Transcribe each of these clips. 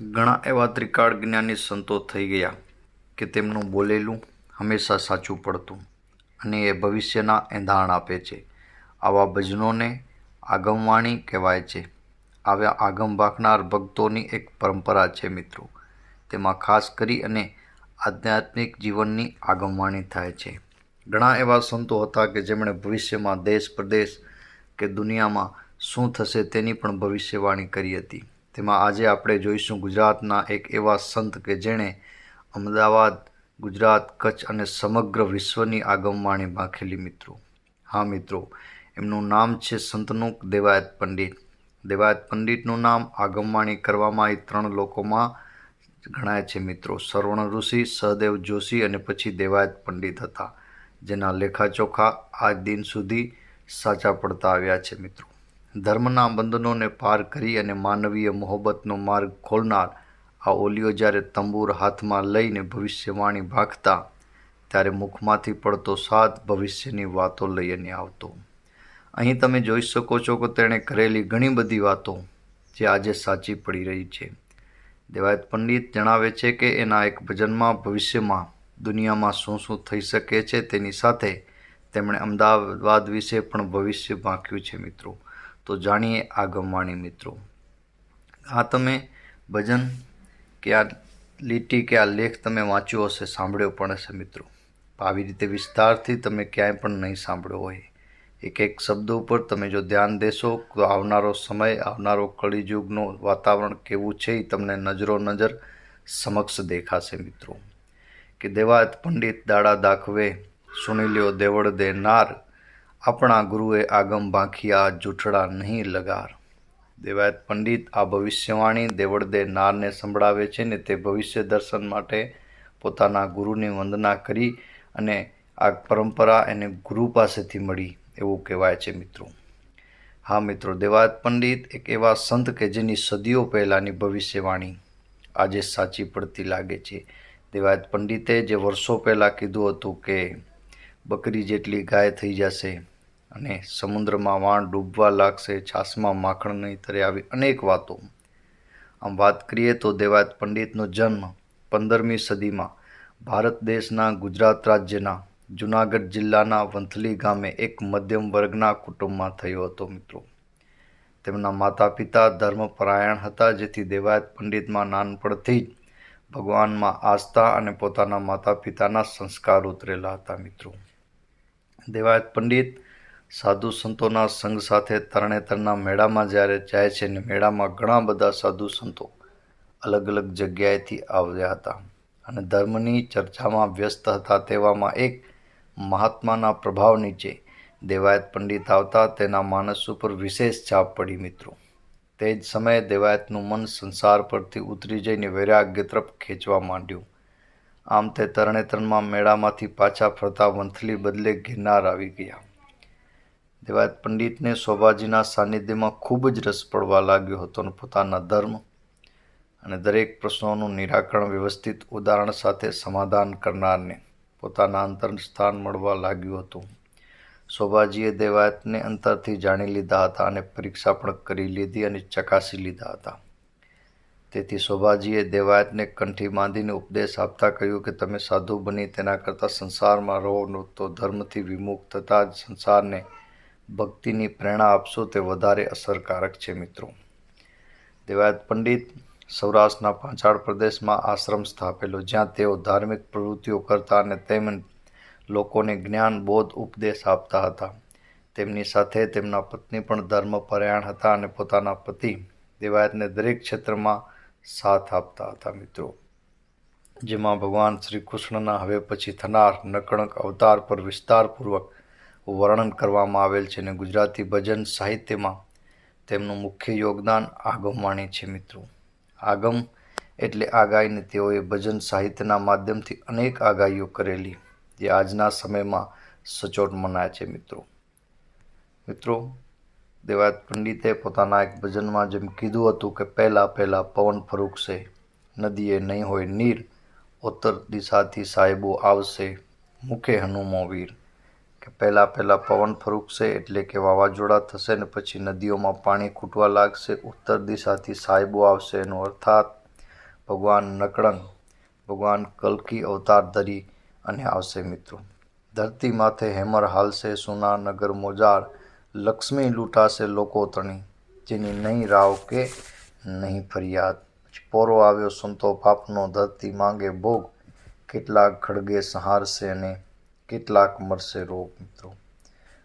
ઘણા એવા ત્રિકાળ જ્ઞાની સંતો થઈ ગયા કે તેમનું બોલેલું હંમેશા સાચું પડતું અને એ ભવિષ્યના એંધાણ આપે છે. આવા ભજનોને આગમવાણી કહેવાય છે. આવ્યા આગમ ભાખનાર ભક્તોની એક પરંપરા છે મિત્રો. તેમાં ખાસ કરી અને આધ્યાત્મિક જીવનની આગમવાણી થાય છે. ઘણા એવા સંતો હતા કે જેમણે ભવિષ્યમાં દેશ પ્રદેશ કે દુનિયામાં શું થશે તેની પણ ભવિષ્યવાણી કરી હતી. તેમાં આજે આપણે જોઈશું ગુજરાતના એક એવા સંત કે જેણે અમદાવાદ, ગુજરાત, કચ્છ અને સમગ્ર વિશ્વની આગમવાણી બાંખેલી મિત્રો. હા મિત્રો, એમનું નામ છે સંતનું દેવાયત પંડિત. દેવાયત પંડિતનું નામ આગમવાણી કરવામાં એ ત્રણ લોકોમાં ગણાય છે મિત્રો. સરવણ ઋષિ, સહદેવ જોશી અને પછી દેવાયત પંડિત હતા, જેના લેખાચોખા આજ દિન સુધી સાચા પડતા આવ્યા છે મિત્રો. ધર્મના બંધનોને પાર કરી અને માનવીય મોહબ્બતનો માર્ગ ખોલનાર આ ઓલિયો જ્યારે તંબુર હાથમાં લઈને ભવિષ્યવાણી ભાખતા, ત્યારે મુખમાંથી પડતો સાત ભવિષ્યની વાતો લઈને આવતો. અહીં તમે જોઈ શકો છો કે તેણે કરેલી ઘણી બધી વાતો જે આજે સાચી પડી રહી છે. દેવાયત પંડિત જણાવે છે કે એના એક ભજનમાં ભવિષ્યમાં દુનિયામાં શું શું થઈ શકે છે તેની સાથે તેમણે અમદાવાદ વિશે પણ ભવિષ્ય ભાંખ્યું છે મિત્રો. તો જાણીએ આ ગમવાણી મિત્રો. આ તમે ભજન કે આ લીટી કે આ લેખ તમે વાંચ્યો હશે, સાંભળ્યો પણ હશે મિત્રો. આવી રીતે વિસ્તારથી તમે ક્યાંય પણ નહીં સાંભળ્યો હોય. એક એક શબ્દ ઉપર તમે જો ધ્યાન દેશો, તો આવનારો સમય, આવનારો કળીયુગનું વાતાવરણ કેવું છે એ તમને નજરો નજર સમક્ષ દેખાશે મિત્રો. કે દેવાયત પંડિત દાડા દાખવે સુણી લ્યો દેવળ દે નાર આપણા ગુરુએ આગમ બાંખિયા જૂઠડા નહીં લગાર. દેવાયત પંડિત આ ભવિષ્યવાણી દેવળદે નારને સંભળાવે છે ને તે ભવિષ્ય દર્શન માટે પોતાના ગુરુની વંદના કરી અને આ પરંપરા એને ગુરુ પાસેથી મળી, એવું કહેવાય છે મિત્રો. હા મિત્રો, દેવાયત પંડિત એક એવા સંત કે જેની સદીઓ પહેલાંની ભવિષ્યવાણી આજે સાચી પડતી લાગે છે. દેવાયત પંડિતે જે વર્ષો પહેલાં કીધું હતું કે, બકરી જેટલી ગાય થઈ જશે અને સમુદ્રમાં વાણ ડૂબવા લાગશે, છાસમાં માખણ નહીં તરે આવી અનેક વાતો. આમ વાત કરીએ તો દેવાયત પંડિતનો જન્મ પંદરમી સદીમાં ભારત દેશના ગુજરાત રાજ્યના જુનાગઢ જિલ્લાના વંથલી ગામે એક મધ્યમ વર્ગના કુટુંબમાં થયો હતો મિત્રો. તેમના માતા પિતા ધર્મપરાયણ હતા, જેથી દેવાયત પંડિતમાં નાનપણથી જ ભગવાનમાં આસ્થા અને પોતાના માતા પિતાના સંસ્કાર ઉતરેલા હતા મિત્રો. દેવાયત પંડિત સાધુ સંતોના સંઘ સાથે તરણેતરના મેળામાં જ્યારે જાય છે ને મેળામાં ઘણા બધા સાધુ સંતો અલગ અલગ જગ્યાએથી આવ્યા હતા અને ધર્મની ચર્ચામાં વ્યસ્ત હતા તેવામાં એક મહાત્માના પ્રભાવ નીચે દેવાયત પંડિત આવતા તેના માનસ ઉપર વિશેષ છાપ પડી મિત્રો. તે જ સમયે દેવાયતનું મન સંસાર પરથી ઉતરી જઈને વૈરાગ્ય તરફ ખેંચવા માંડ્યું. આમ તે તરણેતરમાં મેળામાંથી પાછા ફરતા વંથલી બદલે ગિરનાર આવી ગયા. દેવાયત પંડિતને શોભાજીના સાનિધ્યમાં ખૂબ જ રસ પડવા લાગ્યો હતો અને પોતાના ધર્મ અને દરેક પ્રશ્નોનું નિરાકરણ વ્યવસ્થિત ઉદાહરણ સાથે સમાધાન કરનારને પોતાના અંતર સ્થાન મળવા લાગ્યું હતું. શોભાજીએ દેવાયતને અંતરથી જાણી લીધા હતા અને પરીક્ષા પણ કરી લીધી અને ચકાસી લીધા હતા. તેથી શોભાજીએ દેવાયતને કંઠી બાંધીને ઉપદેશ આપતા કહ્યું કે, તમે સાધુ બની, તેના કરતાં સંસારમાં રહો, તો ધર્મથી વિમુખ થતાં જ સંસારને ભક્તિની પ્રેરણા આપશો તે વધારે અસરકારક છે મિત્રો. દેવાયત પંડિત સૌરાષ્ટ્રના પાંચાળ પ્રદેશમાં આશ્રમ સ્થાપેલો, જ્યાં તેઓ ધાર્મિક પ્રવૃત્તિઓ કરતા અને તેમજ લોકોને જ્ઞાન, બોધ, ઉપદેશ આપતા હતા. તેમની સાથે તેમના પત્ની પણ ધર્મપરાયણ હતા અને પોતાના પતિ દેવાયતને દરેક ક્ષેત્રમાં સાથ આપતા હતા મિત્રો. જેમાં ભગવાન શ્રી કૃષ્ણના હવે પછી થનાર નકણક અવતાર પર વિસ્તારપૂર્વક વર્ણન કરવામાં આવેલ છે અને ગુજરાતી ભજન સાહિત્યમાં તેમનું મુખ્ય યોગદાન આગમવાણી છે મિત્રો. આગમ એટલે આગાહીને તેઓએ ભજન સાહિત્યના માધ્યમથી અનેક આગાહીઓ કરેલી, જે આજના સમયમાં સચોટ મનાય છે મિત્રો. મિત્રો, દેવાયત પંડિતે પોતાના એક ભજનમાં જેમ કીધું હતું કે પહેલાં પહેલાં પવન ફરૂકશે નદીએ નહીં હોય નીર, ઉત્તર દિશાથી સાહેબો આવશે, મુખે હનુમો વીર. કે પહેલાં પહેલાં પવન ફરૂકશે એટલે કે વાવાઝોડા થશે ને પછી નદીઓમાં પાણી ખૂટવા લાગશે, ઉત્તર દિશાથી સાહેબો આવશે એનો અર્થાત ભગવાન નકળંગ, ભગવાન કલ્કી અવતાર ધરી અને આવશે મિત્રો. ધરતી માથે હેમર હાલશે સોના નગર મોજાર, લક્ષ્મી લૂંટાશે લોકો તણી જેની નહીં રાવ કે નહીં ફરિયાદ. પછી પોરો આવ્યો, સંતો પાપનો ધરતી માંગે ભોગ, કેટલાક ખડગે સહારશે અને કેટલાક મરશે રોગ, મિત્રો.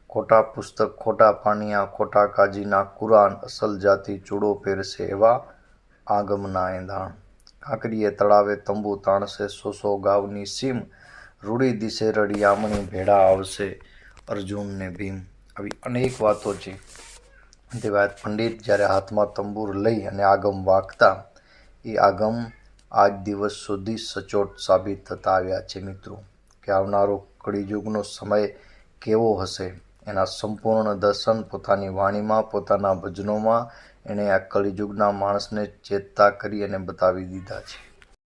ખોટા પુસ્તક, ખોટા પાનિયા ખોટા કાજીના કુરાન અસલ જાતિ ચૂડો પહેરશે એવા આગમના એંધાણ. કાંકરીએ તળાવે તંબુ તાણશે સો સો ગાવની સીમ રૂડી દિશે રડિયામણી ભેળા આવશે અર્જુન ને ભીમ. આવી અનેક વાતો છે. તે વાત પંડિત, જ્યારે હાથમાં તંબુર લઈ અને આગમ વાગતા, એ આગમ આજ દિવસ સુધી સચોટ સાબિત થતા આવ્યા છે, મિત્રો. કે આવનારો કળિયુગનો સમય કેવો હશે? એના સંપૂર્ણ દર્શન પોતાની વાણીમાં, પોતાના ભજનોમાં એણે આ કળિયુગના માણસને ચેતતા કરી અને બતાવી દીધા છે.